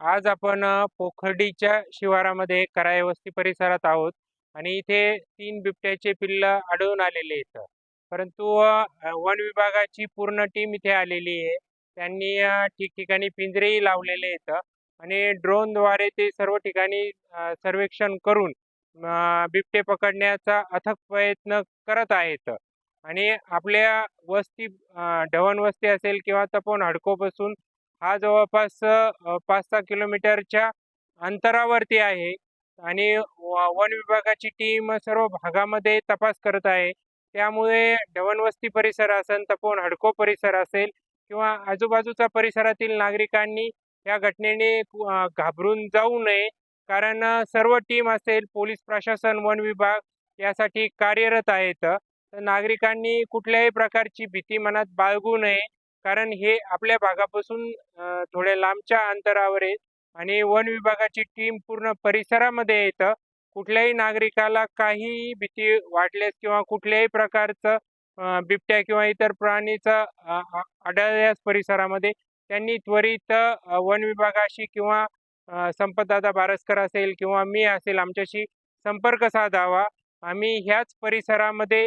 आज आपण पोखर्डीच्या शिवारामध्ये कराय वस्ती परिसरात आहोत आणि इथे तीन बिबट्याचे पिल्ल आढळून आलेले आहेत. परंतु वन विभागाची पूर्ण टीम इथे आलेली आहे. त्यांनी ठिकठिकाणी पिंजरेही लावलेले आहेत आणि ड्रोनद्वारे ते सर्व ठिकाणी सर्वेक्षण करून बिबटे पकडण्याचा अथक प्रयत्न करत आहेत. आणि आपल्या वस्ती अ, ढवण वस्ती असेल किंवा तपोवन हडकोपासून हा जवळपास पाच सहा किलोमीटरच्या अंतरावरती आहे आणि व वन विभागाची टीम सर्व भागामध्ये तपास करत आहे. त्यामुळे ढवणवस्ती परिसर असेल, तपोवन हडको परिसर असेल किंवा आजूबाजूचा परिसरातील नागरिकांनी या घटनेने घाबरून जाऊ नये. कारण सर्व टीम असेल, पोलीस प्रशासन, वन विभाग यासाठी कार्यरत आहेत. तर नागरिकांनी कुठल्याही प्रकारची भीती मनात बाळगू नये. कारण हे आपल्या भागापासून थोड्या लांबच्या अंतरावर आहे आणि वन विभागाची टीम पूर्ण परिसरामध्ये येतं कुठल्याही नागरिकाला काहीही भीती वाटल्यास किंवा कुठल्याही प्रकारचं बिबट्या किंवा इतर प्राणीचा आढळल्यास परिसरामध्ये त्यांनी त्वरित वन विभागाशी किंवा संपतदादा बारस्कर असेल किंवा मी असेल आमच्याशी संपर्क साधावा. आम्ही ह्याच परिसरामध्ये